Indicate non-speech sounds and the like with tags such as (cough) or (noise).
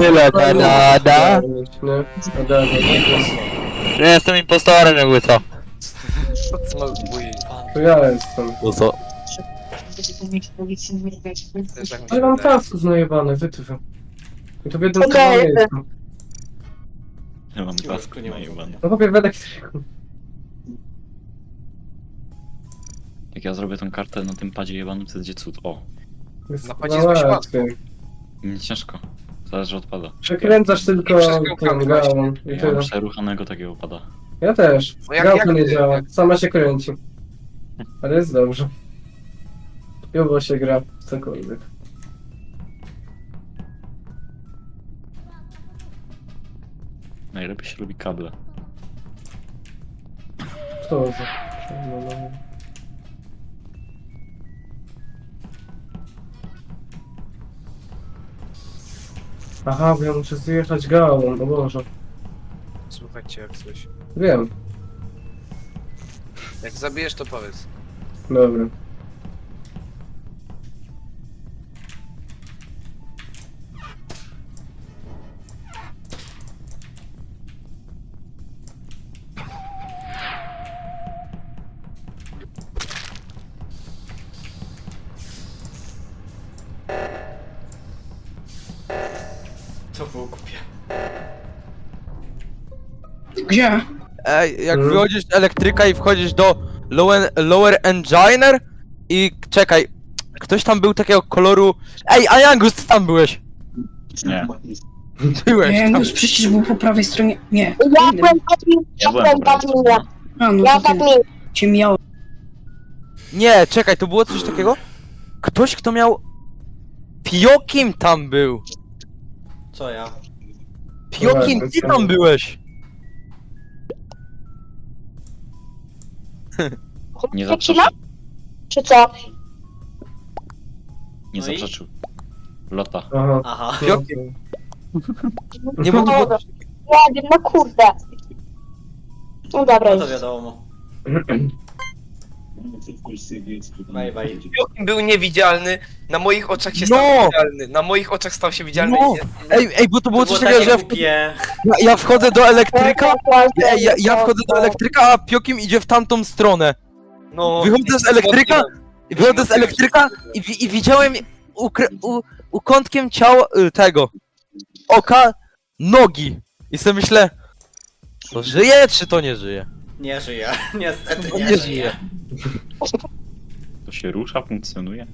Tyle, Kanada. Nie, jestem impostorem jakby co. To ja jestem. No co? Ale mam tasków najebane, wytyfy. I to w jednym Okej, jestem. Ja mam nie ma najebane. No chłopie, w elektryku. Jak ja zrobię tą kartę na tym padzie jebanym, to będzie cud. O, Na padzie jest nie ciężko. Zależy od pada. Przekręcasz tylko tą kawałek gałą i Ja tyle. mam przeruchanego takiego pada. Ja też. No jak- Gałka jak nie ty- działa, jak- sama się kręci. Ale jest dobrze. Jubo się gra w cokolwiek. Najlepiej się lubi kable. Co za... Aha, bo ja muszę zjechać gałą, no Boże. Słuchajcie jak coś. Wiem, Jak zabijesz to powiedz. dobra. To było głupie. Gdzie? Ej, jak Mhm. wychodzisz z elektryka i wchodzisz do lower, lower enginer i czekaj, ktoś tam był takiego koloru... Ej, Ayangus, ty tam byłeś! Nie. Byłeś Nie, tam. już przecież był po prawej stronie. Nie. Ja byłem admin, Ja ja byłem A, no ja to ty admin. cię miał. Nie, czekaj, to było coś takiego? Ktoś, kto miał... Piokim tam był! Co ja? Piokim, ty tam byłeś! Nie zaprzeczył. Czy co? Nie No i? zaprzeczył. Lota. Aha. Aha. Piokim. Nie, było... Ja wiem, no kurde. No dobra, No to wiadomo. (clears throat) Bye bye. Joachim był niewidzialny, na moich oczach się No! stał widzialny. Na moich oczach stał się widzialny. No! i- Ej, ej, bo to było coś takiego, takie że ja, wchod... głupie. ja, ja wchodzę do elektryka, Ej, ja, ja wchodzę do elektryka, a Piokim idzie w tamtą stronę. No, Wychodzę z elektryka, wychodzę z elektryka i, wi- i widziałem ukry- u, ukątkiem ciała y, tego oka nogi. I sobie myślę, to żyje czy to nie żyje? Nie żyje. (laughs) Niestety nie, nie żyje. żyje. To się rusza, funkcjonuje.